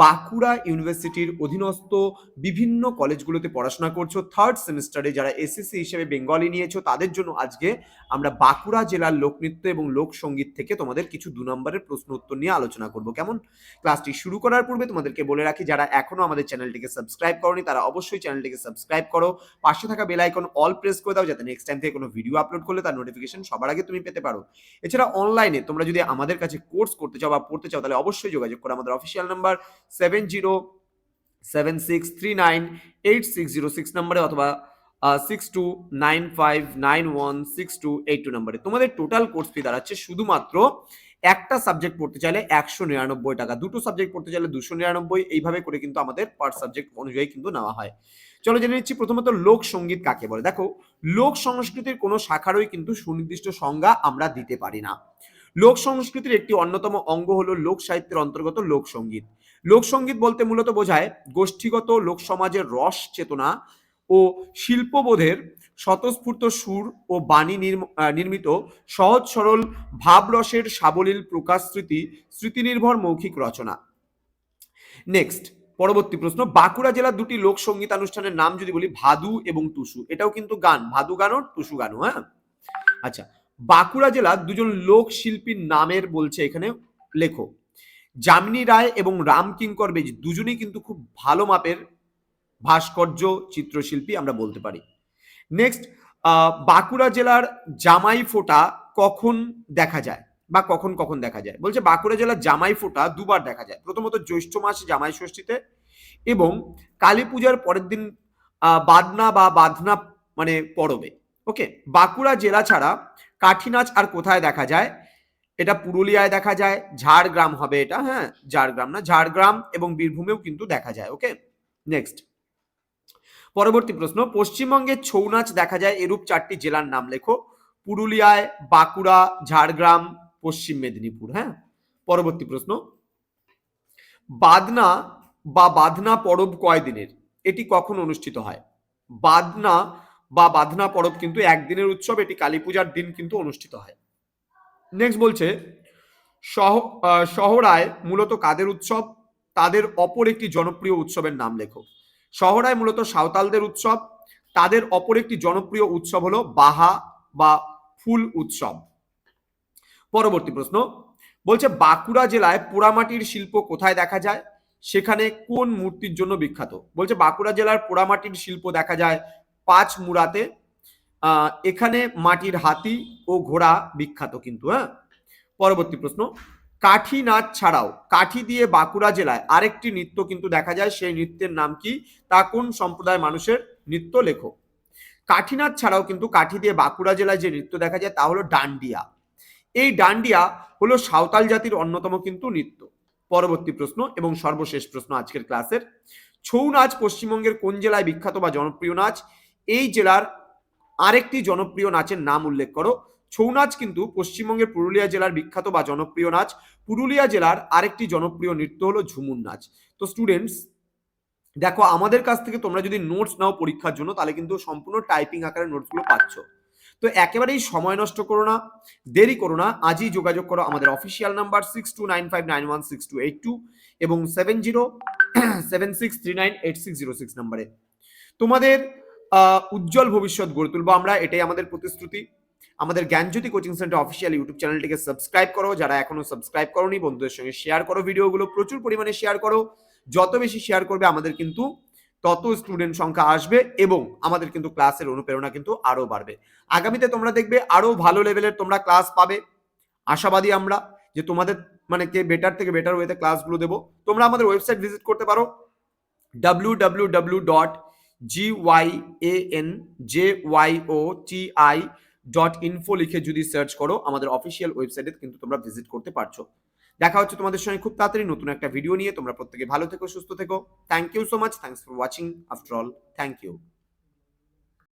বাঁকুড়া ইউনিভার্সিটির অধীনস্থ বিভিন্ন কলেজগুলোতে পড়াশোনা করছ। থার্ড সেমিস্টারে যারা এসএসসি হিসেবে বেঙ্গলি নিয়েছো, তাদের জন্য আজকে আমরা বাঁকুড়া জেলার লোকনৃত্য এবং লোকসঙ্গীত থেকে তোমাদের কিছু দু নম্বরের প্রশ্ন উত্তর নিয়ে আলোচনা করব। কেমন? ক্লাসটি শুরু করার পূর্বে তোমাদেরকে বলে রাখি, যারা এখনও আমাদের চ্যানেলটিকে সাবস্ক্রাইব করনি, তারা অবশ্যই চ্যানেলটিকে সাবস্ক্রাইব করো। পাশে থাকা বেল আইকন অল প্রেস করে দাও, যাতে নেক্সট টাইম থেকে কোনো ভিডিও আপলোড করলে তার নোটিফিকেশন সবার আগে তুমি পেতে পারো। এছাড়া অনলাইনে তোমরা যদি আমাদের কাছে কোর্স করতে চাও বা পড়তে চাও, তাহলে অবশ্যই যোগাযোগ করো। আমাদের official number seven zero seven six three nine eight six zero six নাম্বারে অথবা six two nine five nine one six two eight two নাম্বারে। তোমাদের টোটাল কোর্স ফি দাঁড়াচ্ছে শুধুমাত্র একটা সাবজেক্ট পড়তে চাইলে একশো নিরানব্বই টাকা। দুটো সাবজেক্ট পড়তে চাইলে দুশো নিরানব্বই, এইভাবে করে কিন্তু আমাদের পার সাবজেক্ট অনুযায়ী কিন্তু নেওয়া হয়। চলো জেনে নিচ্ছি প্রথমত লোক সংগীত কাকে বলে। দেখো, লোক সংস্কৃতির কোনো শাখারই কিন্তু সুনির্দিষ্ট সংজ্ঞা আমরা দিতে পারি না। লোক সংস্কৃতির একটি অন্যতম অঙ্গ হলো লোক সাহিত্যের অন্তর্গত লোকসঙ্গীত লোকসঙ্গীত বলতে মূলত বোঝায় গোষ্ঠীগত লোক সমাজের রস, চেতনা ও শিল্পবোধের স্বতঃস্ফূর্ত সুর ও বাণী নির্মিত সহজ সরল ভাবরসের সাবলীল প্রকাশ স্মৃতি, স্মৃতিনির্ভর মৌখিক রচনা। নেক্সট পরবর্তী প্রশ্ন, বাঁকুড়া জেলার দুটি লোক সঙ্গীতানুষ্ঠানের নাম যদি বলি, ভাদু এবং টুসু। এটাও কিন্তু গান, ভাদু গানও টুসু গানও হ্যাঁ? আচ্ছা বাঁকুড়া জেলার দুজন লোক শিল্পীর নামের বলছে এখানে লেখো যামিনী রায় এবং রাম কিঙ্কর বেজ দুজনেই কিন্তু খুব ভালো মাপের ভাস্কর্য চিত্রশিল্পী আমরা বলতে পারি। নেক্সট বাঁকুড়া জেলার জামাই ফোঁটা কখন দেখা যায় বা কখন কখন দেখা যায়? বলছে বাঁকুড়া জেলার জামাই ফোঁটা দুবার দেখা যায়। প্রথমত জ্যৈষ্ঠ মাস জামাই ষষ্ঠীতে এবং কালী পূজার পরের দিন বাদনা বা বাদনা মানে পরবে। ওকে বাঁকুড়া জেলা ছাড়া কাঠি নাচ আর কোথায় দেখা যায়? এটা পুরুলিয়ায় দেখা যায়, ঝাড়গ্রাম হবে এটা হ্যাঁ ঝাড়গ্রাম না, ঝাড়গ্রাম এবং বীরভূমেও কিন্তু দেখা যায় ওকে নেক্সট পরবর্তী প্রশ্ন, পশ্চিমবঙ্গে ছৌ নাচ দেখা যায়, এরূপ চারটি জেলার নাম লেখো। পুরুলিয়ায়, বাঁকুড়া, ঝাড়গ্রাম, পশ্চিম মেদিনীপুর হ্যাঁ? পরবর্তী প্রশ্ন, বাদনা বা বাদনা পরব কয় দিনের এটি কখন অনুষ্ঠিত হয়? বাদনা বা বাদনা পরব কিন্তু একদিনের উৎসব, এটি কালী পূজার দিন কিন্তু অনুষ্ঠিত হয়। নেক্সট বলছে শহ শহরায় মূলত কাদের উৎসব? তাদের অপর একটি জনপ্রিয় উৎসবের নাম লেখো। শহরায় মূলত সাঁওতালদের উৎসব, তাদের অপর একটি জনপ্রিয় উৎসব হলো বাহা বা ফুল উৎসব। পরবর্তী প্রশ্ন, বলছে বাঁকুড়া জেলায় পোড়ামাটির শিল্প কোথায় দেখা যায়? সেখানে কোন মূর্তির জন্য বিখ্যাত? বলছে বাঁকুড়া জেলার পোড়ামাটির শিল্প দেখা যায় পাঁচ মুড়াতে এখানে মাটির হাতি ও ঘোড়া বিখ্যাত কিন্তু হ্যাঁ? পরবর্তী প্রশ্ন, কাঠি নাচ ছাড়াও, কাঠি দিয়ে বাঁকুড়া জেলায় আরেকটি নৃত্য কিন্তু দেখা যায়, সেই নৃত্যের নাম কি? তা কোন সম্প্রদায় মানুষের নৃত্য লেখক? কাঠি নাচ ছাড়াও কিন্তু কাঠি দিয়ে বাঁকুড়া জেলায় যে নৃত্য দেখা যায়, তা হলো ডান্ডিয়া। এই ডান্ডিয়া হলো সাঁওতাল জাতির অন্যতম কিন্তু নৃত্য। পরবর্তী প্রশ্ন এবং সর্বশেষ প্রশ্ন আজকের ক্লাসের, ছৌ নাচ পশ্চিমবঙ্গের কোন জেলায় বিখ্যাত বা জনপ্রিয় নাচ? এই জেলার আরেকটি জনপ্রিয় নাচের নাম উল্লেখ করো। ছৌ নাচ কিন্তু পশ্চিমবঙ্গের পুরুলিয়া জেলার বিখ্যাত বা জনপ্রিয় নাচ। পুরুলিয়া জেলার আরেকটি জনপ্রিয় নৃত্য হলো ঝুমুর নাচ। তো স্টুডেন্টস দেখো আমাদের কাছ থেকে তোমরা যদি নোটস নাও পরীক্ষার জন্য, তাহলে কিন্তু সম্পূর্ণ টাইপিং আকারে নোটসগুলো পাচ্ছ। তো একেবারেই সময় নষ্ট করো না, দেরি করো না, আজই যোগাযোগ করো আমাদের official number six two nine five nine one six two eight two এবং seven zero seven six three nine eight six zero six নাম্বারে তোমাদের উজ্জ্বল ভবিষ্যৎ গড়ে তুলবো আমরা, এটাই আমাদের প্রতিশ্রুতি। আমাদের Gyanjyoti coaching centre official YouTube চ্যানেলটিকে সাবস্ক্রাইব করো, যারা এখনও সাবস্ক্রাইব করোনি, বন্ধুদের সঙ্গে শেয়ার করো, ভিডিওগুলো প্রচুর পরিমাণে শেয়ার করো। যত বেশি শেয়ার করবে, আমাদের কিন্তু তত স্টুডেন্ট সংখ্যা আসবে এবং আমাদের কিন্তু ক্লাসের অনুপ্রেরণা কিন্তু আরও বাড়বে। আগামীতে তোমরা দেখবে আরও ভালো লেভেলের তোমরা ক্লাস পাবে। আশাবাদী আমরা যে তোমাদের মানে কে বেটার থেকে বেটার ওয়েতে ক্লাসগুলো দেবো। তোমরা আমাদের ওয়েবসাইট ভিজিট করতে পারো। W W W dot G Y A N J Y O T I dot info লিখে যদি সার্চ করো, আমাদের অফিসিয়াল ওয়েবসাইটে কিন্তু তোমরা ভিজিট করতে পারছ। দেখা হচ্ছে তোমাদের সঙ্গে খুব তাড়াতাড়ি নতুন একটা ভিডিও নিয়ে। তোমরা প্রত্যেকে ভালো থেকো, সুস্থ থেকো। Thank you so much thanks for watching after all thank you